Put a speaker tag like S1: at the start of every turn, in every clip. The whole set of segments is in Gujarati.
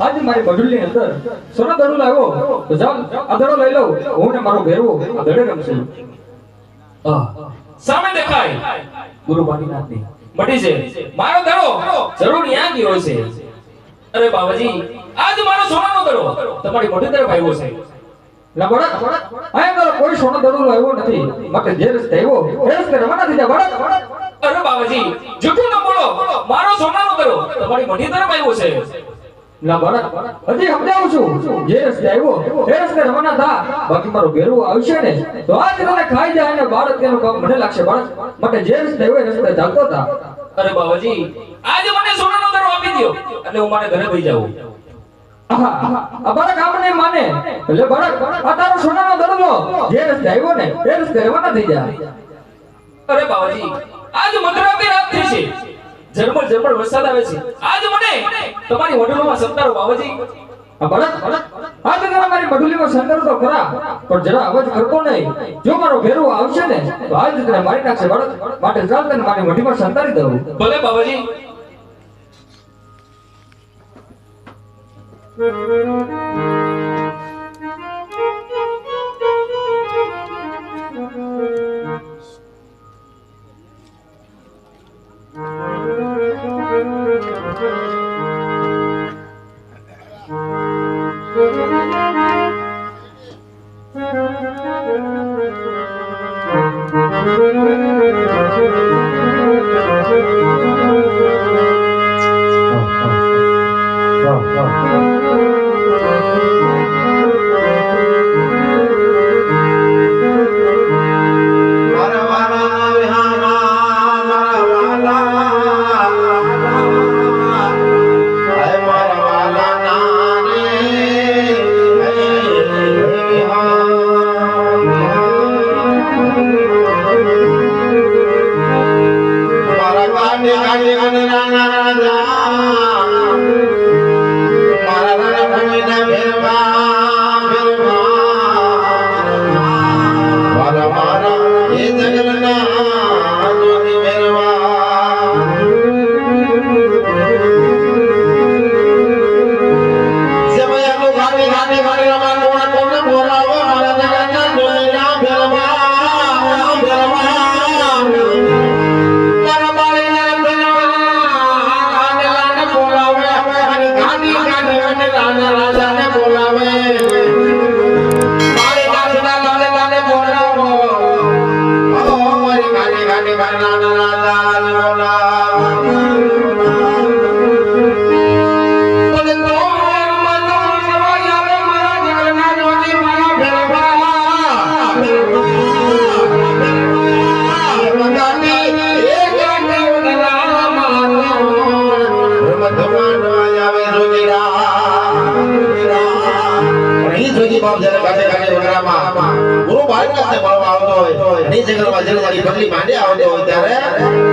S1: આજે મારી બડુલની અંદર સોના દડો તો જાઓ, આ દડો લઈ લઉં હું ને મારો ભેરવો દડે રમશું. આ
S2: સામે દેખાય.
S1: ગુરુ બાનીનાથની
S2: મટી છે. મારો દડો જરૂર ન્યા ગયો છે. અરે બાબાજી આજ મારો સોનાનો દડો તમારી મોટી તરફ આવ્યો છે.
S1: દડો લાવ્યો નથી.
S2: મારો સોનાનો દડો તમારી મોટી તરફ આવ્યો છે.
S1: ના બળદ હજી સમજાવું છું. જે રસ્તે આવ્યો એ રસ્તે રવાના થા. બાકી મારો ભેરવો આવશે ને. તો આજ તને ખાઈ જાય અને બાળક તેનું કામ મને લાગશે બળદ માટે જે રસ્તે આવ્યો એ રસ્તે ચાલતો થા
S2: અરે બાબાજી આજે મને સોનાનો દડો આપી દો એટલે હું મારે ઘરે જાઉં.
S1: બાળક આપણે માને. એટલે બાળક આ તારો સોનાનો દડલો જે રસ્તે આવ્યો ને. એ રસ્તે રવાના થઈ જાય
S2: અરે બાબાજી આજ મધરાતી રાત થઈ છે ઝરમર ઝરમર વરસાદ આવે છે. આજ મને તમારી હોટલમાં સંતારો બાબાજી
S1: આ તો મારી મઢુલીમાં સંદર તો ખરા. પણ જરા અવાજ કરતો નહીં. જો મારો ભેરવો આવશે ને તો આજ તને મારી નાખશે બાળક માટે ચાલ તને મારી મઢીમાં સંતારી દઉં.
S2: ભલે બાબાજી
S3: મારા જંગલમાં તારી પગલી માંડે આવતો ત્યારે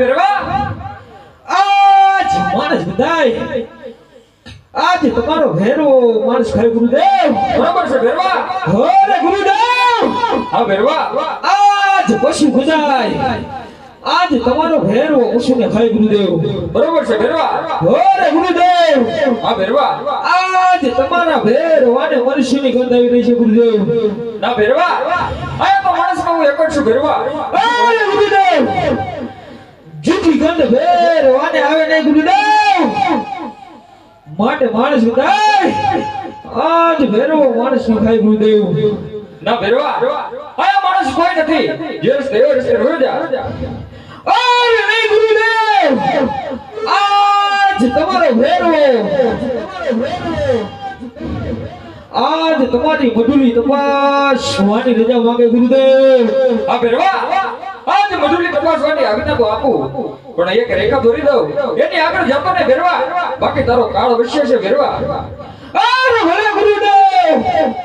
S3: ફેરવા? માણસ બધાય. આજ
S4: તમારો ભેરો માણસ ખાય ગુરુદેવ.
S1: બરાબર છે ભેરવા
S4: હોરે ગુરુદેવ!
S1: હા ભેરવા
S4: આજ પશુ ગુજાય આજે તમારો ભેરવો પશુને ખાય ગુરુદેવ.
S1: બરાબર છે ભેરવા
S4: હોરે ગુરુદેવ!
S1: હા ભેરવા
S4: આજ તમારા ભેરવાને મનુષ્યની ગંધ આવી રહી છે ગુરુદેવ.
S1: ના ભેરવા આ તો માણસમાં હું એક જ છું ભેરવા
S4: ગુરુદેવ! જૂઠી ગંધ ભેર વાને આવે નહીં ગુરુદેવ માટે માણસ ઉદાય આજ ભેરવો માણસ નો ખાય ગુરુદેવ.
S1: ના ભેરવા. આ માણસ કોઈ નથી. જે રસ્તે એ રસ્તે રહ્યો જા.
S4: અરે નહીં ગુરુદેવ. આજ તમારો ભેરવો. આજ તમારી મધુરી તપાસ વાની રજા માંગે ગુરુદેવ.
S1: આ ભેરવા. આજ મજૂરી તપાસવાની આજ્ઞા તો આપું. પણ એક રેખા દોરી દઉં. એની આગળ જપાને ફેરવા. બાકી તારો કાળ વિશે છે ફેરવા.
S4: અરે ભલે ગુરુદેવ.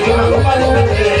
S3: Thank you.